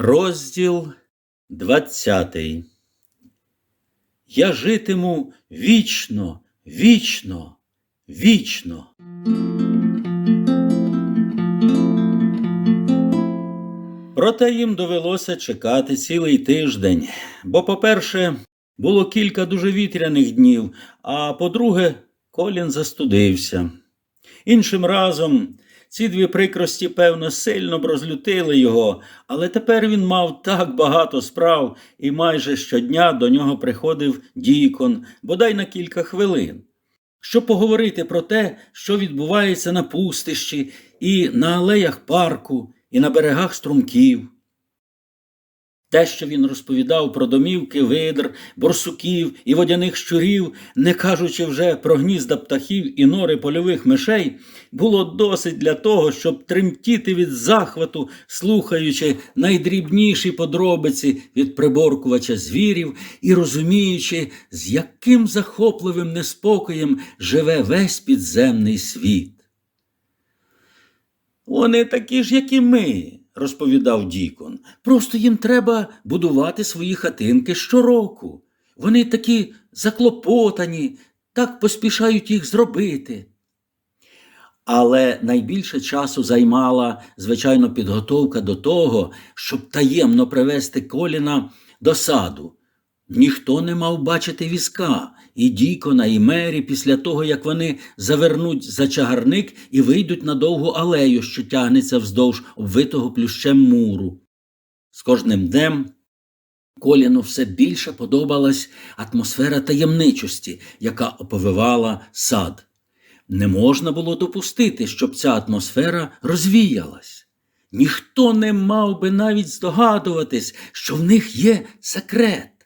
Розділ двадцятий. Я житиму вічно, вічно, вічно. Проте їм довелося чекати цілий тиждень, бо, по-перше, було кілька дуже вітряних днів, а по-друге, Колін застудився. Іншим разом ці дві прикрості, певно, сильно б розлютили його, але тепер він мав так багато справ, і майже щодня до нього приходив дікон, бодай на кілька хвилин, щоб поговорити про те, що відбувається на пустищі, і на алеях парку, і на берегах струмків. Те, що він розповідав про домівки видр, борсуків і водяних щурів, не кажучи вже про гнізда птахів і нори польових мишей, було досить для того, щоб тремтіти від захвату, слухаючи найдрібніші подробиці від приборкувача звірів і розуміючи, з яким захопливим неспокоєм живе весь підземний світ. Вони такі ж, як і ми, розповідав Дікон. Просто їм треба будувати свої хатинки щороку. Вони такі заклопотані, так поспішають їх зробити. Але найбільше часу займала, звичайно, підготовка до того, щоб таємно привести коліна до саду. Ніхто не мав бачити візка, і Дікона, і Мері після того, як вони завернуть за чагарник і вийдуть на довгу алею, що тягнеться вздовж обвитого плющем муру. З кожним днем Коліну все більше подобалась атмосфера таємничості, яка оповивала сад. Не можна було допустити, щоб ця атмосфера розвіялась. Ніхто не мав би навіть здогадуватись, що в них є секрет.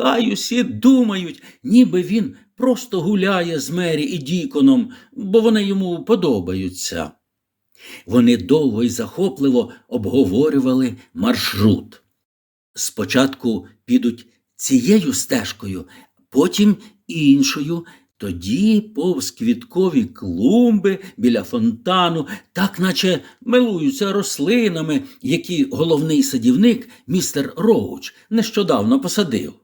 Хай усі думають, ніби він просто гуляє з Мері і Діконом, бо вони йому подобаються. Вони довго і захопливо обговорювали маршрут. Спочатку підуть цією стежкою, потім іншою, тоді повз квіткові клумби біля фонтану, так наче милуються рослинами, які головний садівник містер Роуч нещодавно посадив.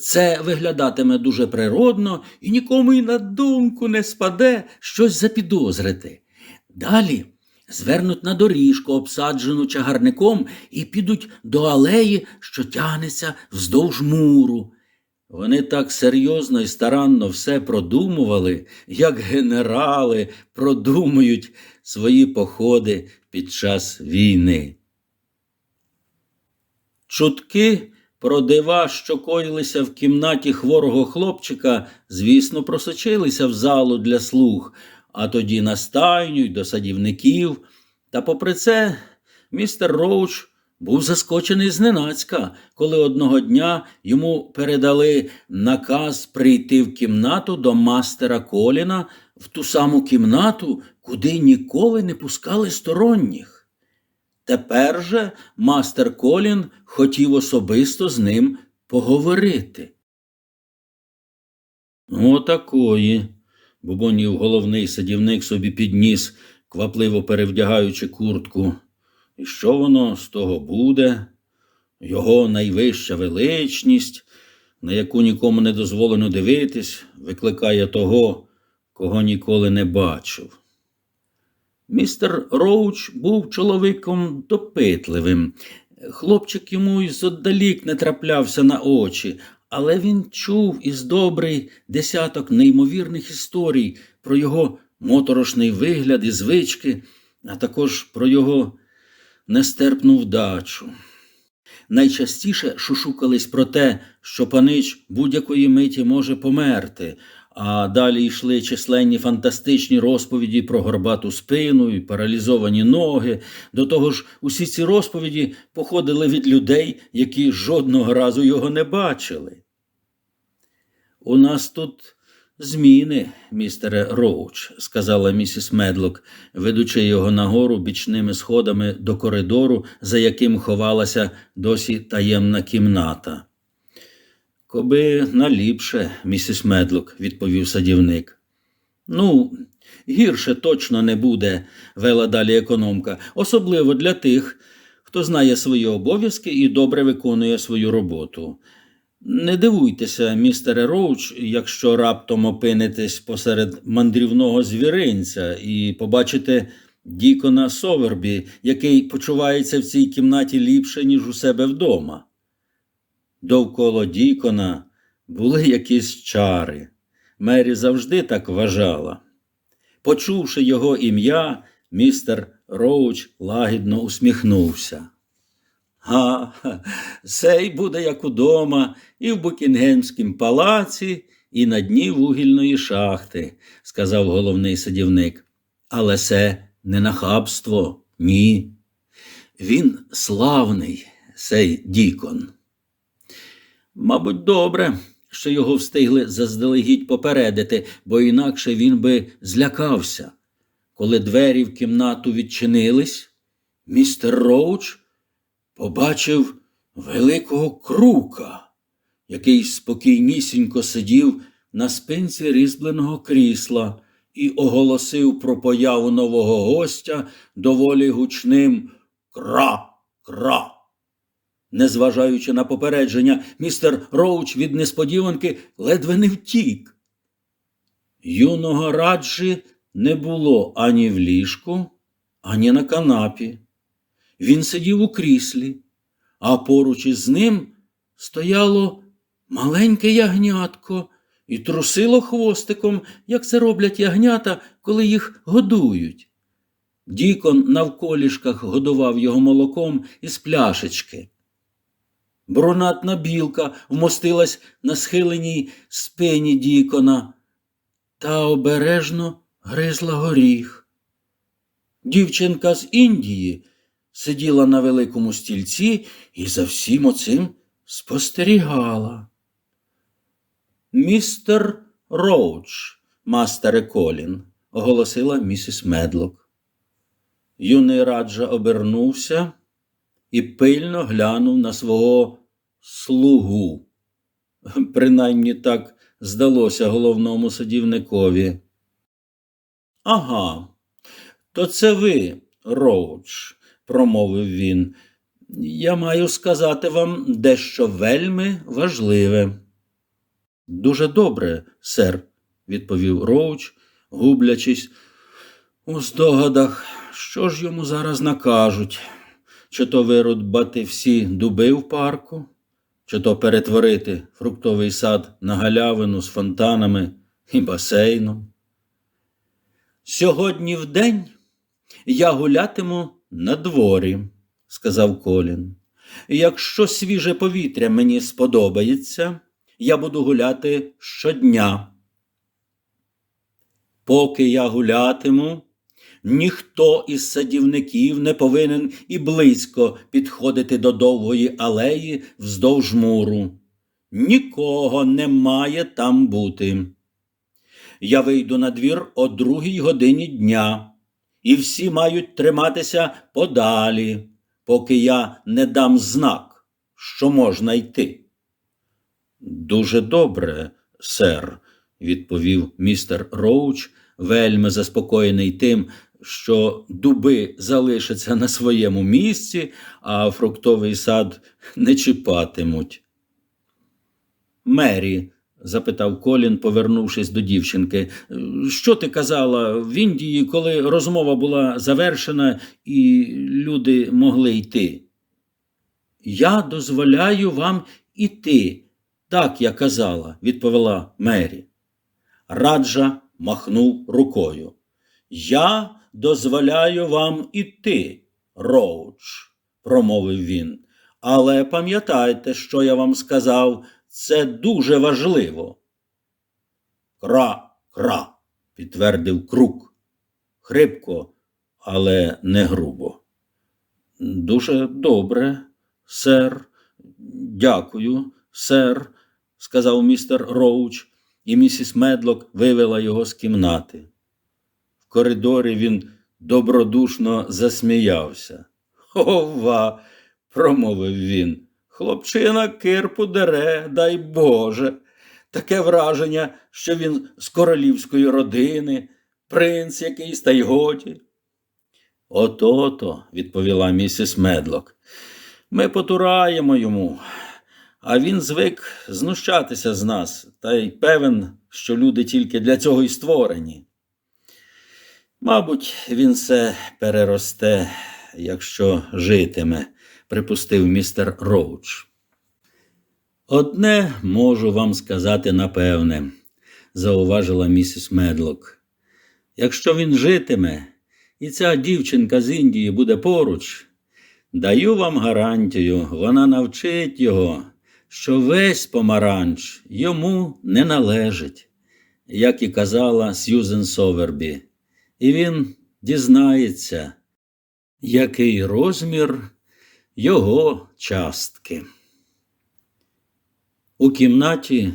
Це виглядатиме дуже природно і нікому й на думку не спаде щось запідозрити. Далі звернуть на доріжку, обсаджену чагарником, і підуть до алеї, що тягнеться вздовж муру. Вони так серйозно і старанно все продумували, як генерали продумують свої походи під час війни. Чутки про дива, що коїлися в кімнаті хворого хлопчика, звісно, просочилися в залу для слух, а тоді на стайню й до садівників. Та попри це, містер Роуч був заскочений зненацька, коли одного дня йому передали наказ прийти в кімнату до мастера Коліна в ту саму кімнату, куди ніколи не пускали сторонніх. Тепер же мастер Колін хотів особисто з ним поговорити. Отакої, бубонів головний садівник собі підніс, квапливо перевдягаючи куртку. І що воно з того буде? Його найвища величність, на яку нікому не дозволено дивитись, викликає того, кого ніколи не бачив. Містер Роуч був чоловіком допитливим. Хлопчик йому й зодалік не траплявся на очі, але він чув із добрий десяток неймовірних історій про його моторошний вигляд і звички, а також про його нестерпну вдачу. Найчастіше шушукались про те, що панич будь-якої миті може померти, а далі йшли численні фантастичні розповіді про горбату спину і паралізовані ноги. До того ж, усі ці розповіді походили від людей, які жодного разу його не бачили. У нас тут зміни, містере Роуч, сказала місіс Медлок, ведучи його нагору бічними сходами до коридору, за яким ховалася досі таємна кімната. Коби наліпше, місіс Медлок, відповів садівник. Ну, гірше точно не буде, вела далі економка, особливо для тих, хто знає свої обов'язки і добре виконує свою роботу. Не дивуйтеся, містере Роуч, якщо раптом опинитесь посеред мандрівного звіринця і побачите Дікона Совербі, який почувається в цій кімнаті ліпше, ніж у себе вдома. Довкола Дікона були якісь чари. Мері завжди так вважала. Почувши його ім'я, містер Роуч лагідно усміхнувся. А, цей буде як удома, і в Букінгемськім палаці, і на дні вугільної шахти, сказав головний садівник. Але це не нахабство, ні. Він славний, сей Дікон. Мабуть, добре, що його встигли заздалегідь попередити, бо інакше він би злякався. Коли двері в кімнату відчинились, містер Роуч побачив великого крука, який спокійнісінько сидів на спинці різьбленого крісла і оголосив про появу нового гостя доволі гучним кра-кра. Незважаючи на попередження, містер Роуч від несподіванки ледве не втік. Юного раджі не було ані в ліжку, ані на канапі. Він сидів у кріслі, а поруч із ним стояло маленьке ягнятко і трусило хвостиком, як це роблять ягнята, коли їх годують. Дікон навколішках годував його молоком із пляшечки. Брунатна білка вмостилась на схиленій спині Дікона та обережно гризла горіх. Дівчинка з Індії сиділа на великому стільці і за всім оцим спостерігала. Містер Роуч, мастере Колін, оголосила місіс Медлок. Юний раджа обернувся і пильно глянув на свого слугу. Принаймні так здалося головному садівникові. Ага, то це ви, Роуч, промовив він. Я маю сказати вам дещо вельми важливе. Дуже добре, сер, відповів Роуч, гублячись у здогадах, що ж йому зараз накажуть, чи то вирубати всі дуби в парку, чи то перетворити фруктовий сад на галявину з фонтанами і басейном. Сьогодні в день я гулятиму на дворі, сказав Колін. Якщо свіже повітря мені сподобається, я буду гуляти щодня. Поки я гулятиму, ніхто із садівників не повинен і близько підходити до довгої алеї вздовж муру. Нікого не має там бути. Я вийду на двір о другій годині дня, і всі мають триматися подалі, поки я не дам знак, що можна йти. Дуже добре, сер, відповів містер Роуч, вельми заспокоєний тим, що дуби залишаться на своєму місці, а фруктовий сад не чіпатимуть. Мері, запитав Колін, повернувшись до дівчинки, що ти казала в Індії, коли розмова була завершена і люди могли йти? Я дозволяю вам іти, так я казала, відповіла Мері. Раджа махнув рукою. Я дозволяю вам іти, Роуч, промовив він. Але пам'ятайте, що я вам сказав, це дуже важливо. Кра, кра, підтвердив крук. Хрипко, але не грубо. Дуже добре, сер. Дякую, сер, сказав містер Роуч, і місіс Медлок вивела його з кімнати. Коридорі він добродушно засміявся. Ова, промовив він. Хлопчина кирпу дере, дай Боже. Таке враження, що він з королівської родини, принц якийсь та й годі. Ото-то, відповіла місіс Медлок. Ми потураємо йому, а він звик знущатися з нас, та й певен, що люди тільки для цього й створені. Мабуть, він все переросте, якщо житиме, припустив містер Роуч. Одне можу вам сказати напевне, зауважила місіс Медлок. Якщо він житиме, і ця дівчинка з Індії буде поруч, даю вам гарантію, вона навчить його, що весь помаранч йому не належить, як і казала Сьюзен Совербі, і він дізнається, який розмір його частки. У кімнаті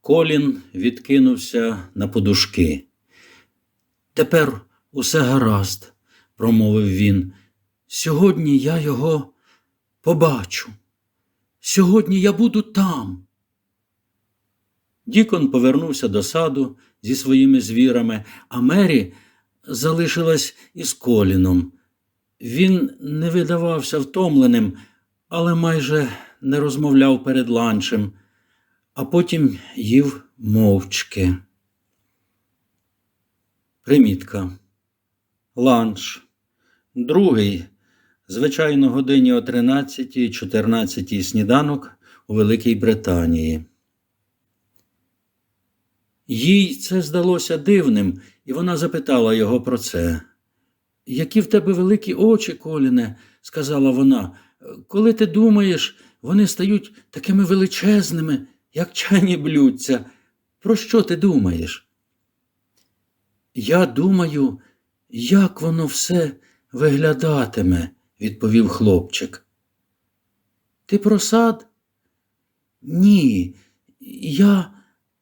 Колін відкинувся на подушки. Тепер усе гаразд, промовив він. Сьогодні я його побачу. Сьогодні я буду там. Дікон повернувся до саду зі своїми звірами, а Мері залишилась із Коліном. Він не видавався втомленим, але майже не розмовляв перед ланчем, а потім їв мовчки. Примітка. Ланч. Другий. Звичайно, годині о 13-14 сніданок у Великій Британії. Їй це здалося дивним, і вона запитала його про це. Які в тебе великі очі, Коліне, сказала вона. Коли ти думаєш, вони стають такими величезними, як чайні блюдця. Про що ти думаєш? Я думаю, як воно все виглядатиме, відповів хлопчик. Ти про сад? Ні, я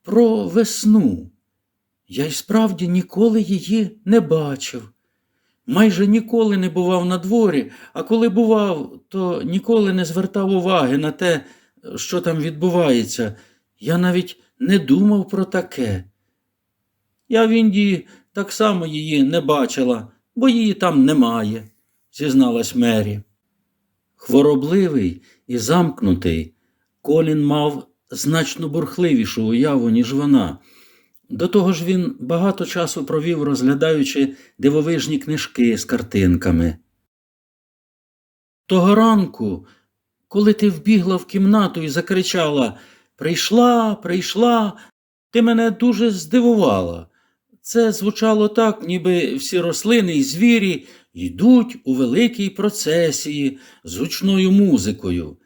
про весну. Я й справді ніколи її не бачив. Майже ніколи не бував на дворі, а коли бував, то ніколи не звертав уваги на те, що там відбувається. Я навіть не думав про таке. Я в Індії так само її не бачила, бо її там немає, зізналась Мері. Хворобливий і замкнутий, Колін мав значно бурхливішу уяву, ніж вона. До того ж він багато часу провів, розглядаючи дивовижні книжки з картинками. Того ранку, коли ти вбігла в кімнату і закричала Прийшла, прийшла, ти мене дуже здивувала. Це звучало так, ніби всі рослини і звірі йдуть у великій процесії з гучною музикою.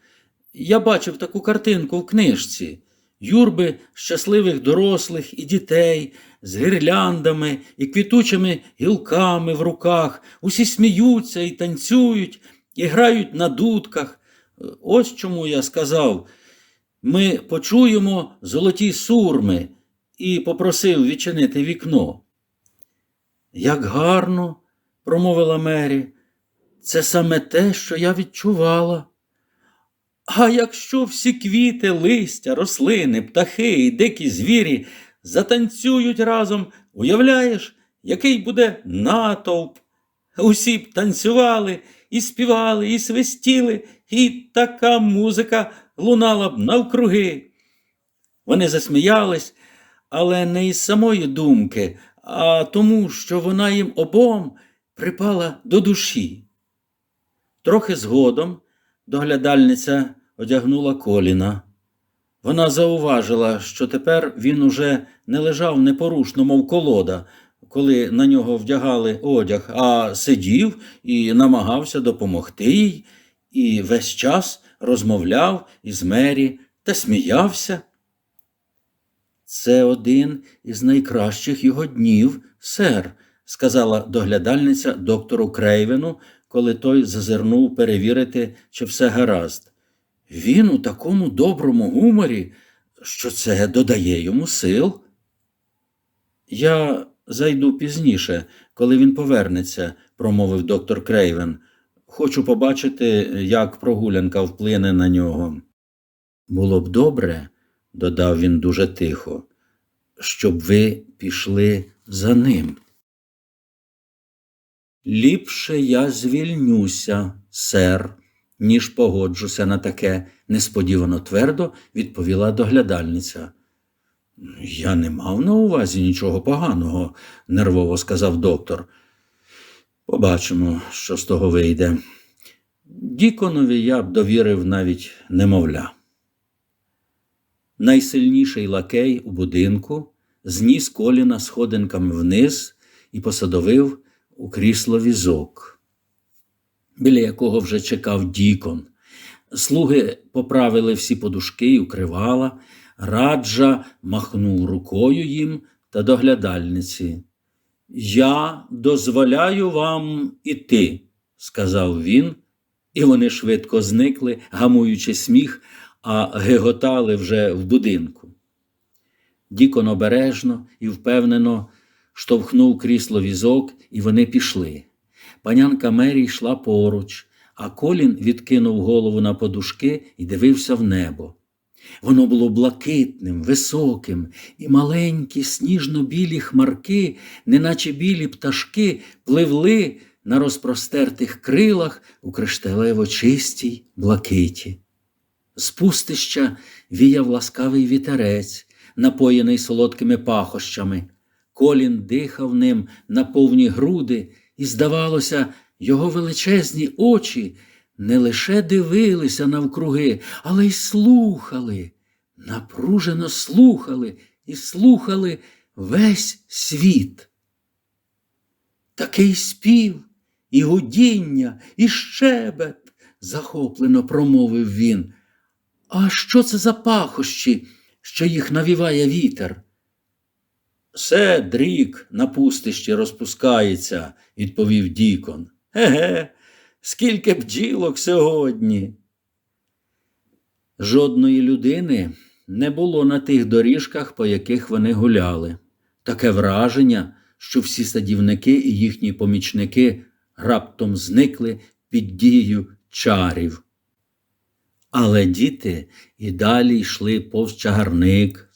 Я бачив таку картинку в книжці юрби щасливих дорослих і дітей з гірляндами і квітучими гілками в руках, усі сміються і танцюють, і грають на дудках. Ось чому я сказав. Ми почуємо золоті сурми і попросив відчинити вікно. Як гарно, промовила Мері, це саме те, що я відчувала. А якщо всі квіти, листя, рослини, птахи і дикі звірі затанцюють разом, уявляєш, який буде натовп? Усі б танцювали і співали, і свистіли, і така музика лунала б навкруги. Вони засміялись, але не із самої думки, а тому, що вона їм обом припала до душі. Трохи згодом доглядальниця одягнула коліна. Вона зауважила, що тепер він уже не лежав непорушно, мов колода, коли на нього вдягали одяг, а сидів і намагався допомогти їй, і весь час розмовляв із Мері та сміявся. Це один із найкращих його днів, сер, сказала доглядальниця доктору Крейвену, коли той зазирнув перевірити, чи все гаразд. Він у такому доброму гуморі, що це додає йому сил. Я зайду пізніше, коли він повернеться, промовив доктор Крейвен. Хочу побачити, як прогулянка вплине на нього. Було б добре, додав він дуже тихо, щоб ви пішли за ним. Ліпше я звільнюся, сер, ніж погоджуся на таке, несподівано твердо відповіла доглядальниця. Я не мав на увазі нічого поганого, нервово сказав доктор. Побачимо, що з того вийде. Діконові я б довірив навіть немовля. Найсильніший лакей у будинку зніс коліна сходинками вниз і посадовив у крісло візок, біля якого вже чекав Дікон. Слуги поправили всі подушки і укривала, раджа махнув рукою їм та доглядальниці. Я дозволяю вам іти, сказав він, і вони швидко зникли, гамуючи сміх, а геготали вже в будинку. Дікон обережно і впевнено штовхнув крісло візок, і вони пішли. Панянка Мері йшла поруч, а Колін відкинув голову на подушки і дивився в небо. Воно було блакитним, високим, і маленькі сніжно-білі хмарки, неначе білі пташки, пливли на розпростертих крилах у кришталево чистій блакиті. З пустища віяв ласкавий вітерець, напоєний солодкими пахощами. Колін дихав ним на повні груди, і, здавалося, його величезні очі не лише дивилися навкруги, але й слухали, напружено слухали і слухали весь світ. Такий спів, і гудіння, і щебет, захоплено промовив він. А що це за пахощі, що їх навіває вітер? Все дрік на пустищі розпускається, відповів Дікон. Еге, скільки бджілок сьогодні. Жодної людини не було на тих доріжках, по яких вони гуляли. Таке враження, що всі садівники і їхні помічники раптом зникли під дією чарів. Але діти і далі йшли повз чагарник,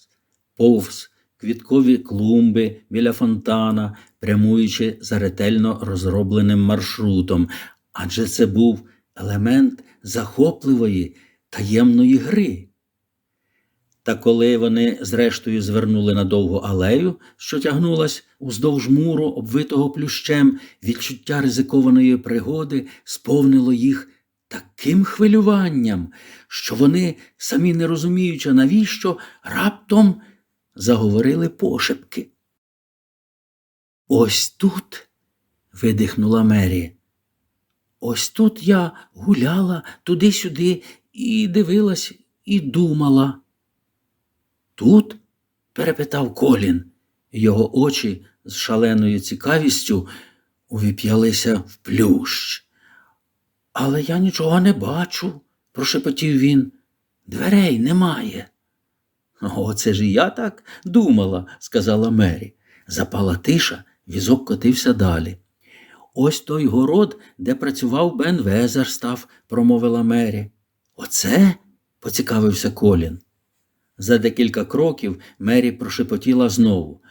повз квіткові клумби біля фонтана, прямуючи за ретельно розробленим маршрутом, адже це був елемент захопливої таємної гри. Та коли вони зрештою звернули на довгу алею, що тягнулась уздовж муру, обвитого плющем, відчуття ризикованої пригоди сповнило їх таким хвилюванням, що вони, самі не розуміючи, навіщо, раптом заговорили пошепки. Ось тут, видихнула Мері. Ось тут я гуляла туди-сюди і дивилась, і думала. Тут? перепитав Колін, його очі з шаленою цікавістю увіп'ялися в плющ. Але я нічого не бачу, прошепотів він. Дверей немає. Оце ж і я так думала, сказала Мері. Запала тиша, візок котився далі. Ось той город, де працював Бен Везерстав, промовила Мері. Оце? поцікавився Колін. За декілька кроків Мері прошепотіла знову.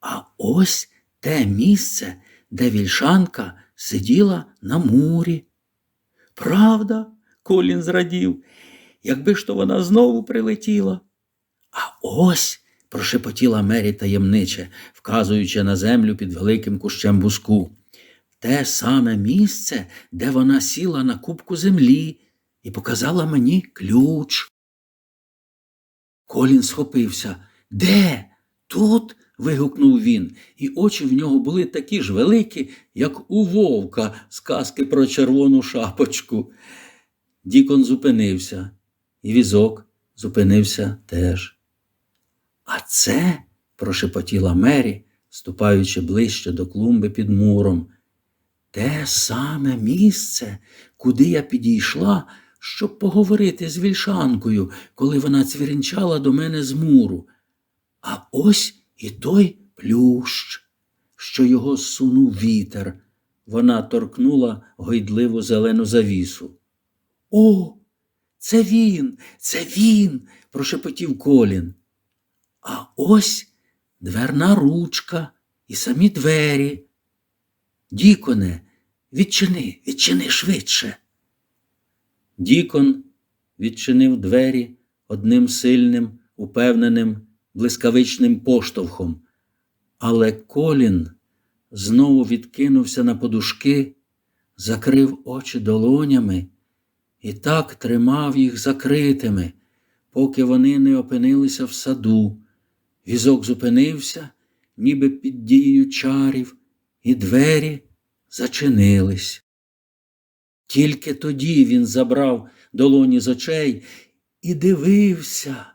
А ось те місце, де вільшанка сиділа на мурі. Правда, Колін зрадів, якби ж то вона знову прилетіла. А ось, прошепотіла Мері таємниче, вказуючи на землю під великим кущем буску. Те саме місце, де вона сіла на кубку землі і показала мені ключ. Колін схопився. Де? Тут? вигукнув він, і очі в нього були такі ж великі, як у вовка з казки про червону шапочку. Дікон зупинився, і візок зупинився теж. А це, прошепотіла Мері, ступаючи ближче до клумби під муром, те саме місце, куди я підійшла, щоб поговорити з вільшанкою, коли вона цвірінчала до мене з муру. А ось і той плющ, що його сунув вітер. Вона торкнула гойдливу зелену завісу. О, це він, це він, прошепотів Колін. А ось дверна ручка і самі двері. Діконе, відчини, відчини швидше. Дікон відчинив двері одним сильним, упевненим, блискавичним поштовхом, але Колін знову відкинувся на подушки, закрив очі долонями і так тримав їх закритими, поки вони не опинилися в саду. Візок зупинився, ніби під дією чарів, і двері зачинились. Тільки тоді він забрав долоні з очей і дивився,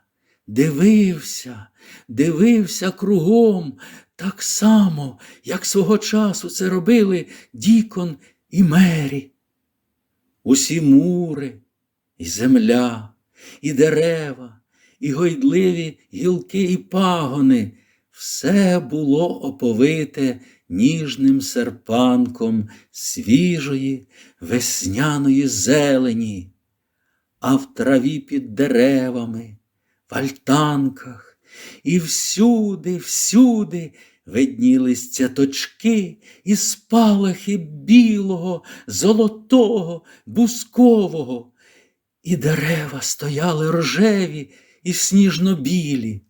дивився, дивився кругом, так само, як свого часу це робили Дікон і Мері. Усі мури, і земля, і дерева, і гойдливі гілки і пагони, все було оповите ніжним серпанком свіжої весняної зелені, а в траві під деревами, в альтанках і всюди, всюди виднілись цяточки і спалахи білого, золотого, бускового, і дерева стояли рожеві і сніжно-білі,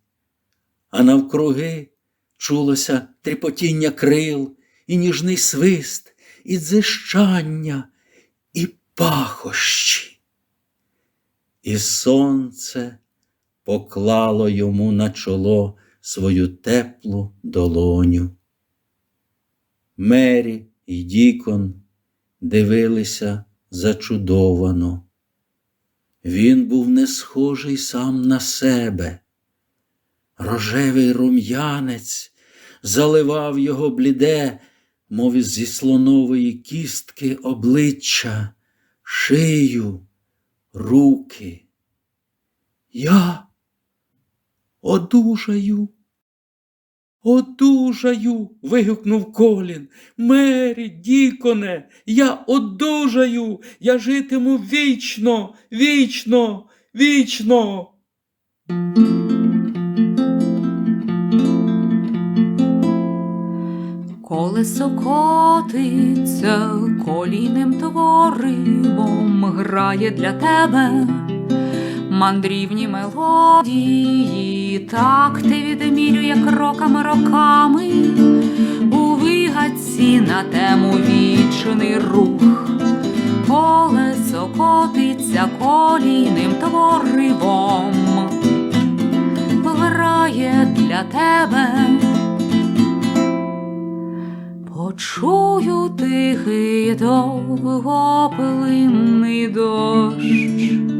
а навкруги чулося тріпотіння крил, і ніжний свист, і дзищання, і пахощі. І сонце поклало йому на чоло свою теплу долоню. Мері і Дікон дивилися зачудовано. Він був не схожий сам на себе. Рожевий рум'янець заливав його бліде, мов зі слонової кістки обличчя, шию, руки. Я одужаю. Одужаю. вигукнув Колін. Мері, Діконе, я одужаю, я житиму вічно, вічно, вічно. Колесо котиться колійним творивом грає для тебе мандрівні мелодії, так ти відмірює кроками роками у вигадці на тему вічний рух. Колесо котиться колійним творивом грає для тебе. Почую тихий довгоплинний дощ.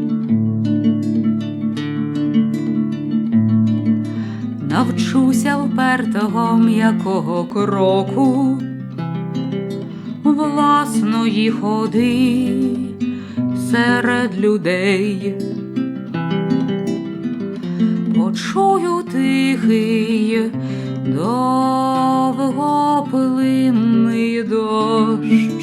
Навчуся впертого м'якого кроку, власної ходи серед людей. Почую тихий довгоплинний дощ.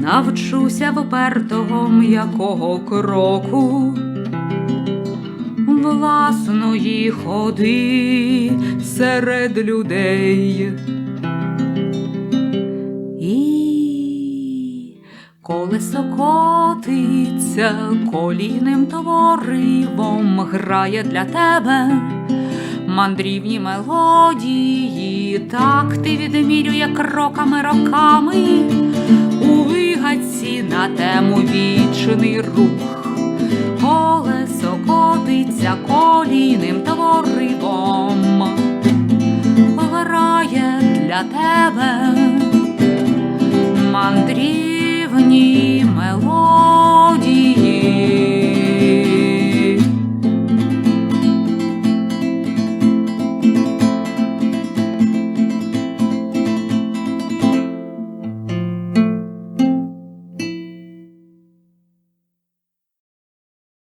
Навчуся впертого м'якого кроку, власної ходи серед людей. І колесо котиться колійним творивом грає для тебе мандрівні мелодії, так ти відмірює кроками роками у вигадці на тему вічний рух котиться колійним творивом, грає для тебе мандрівні мелодії.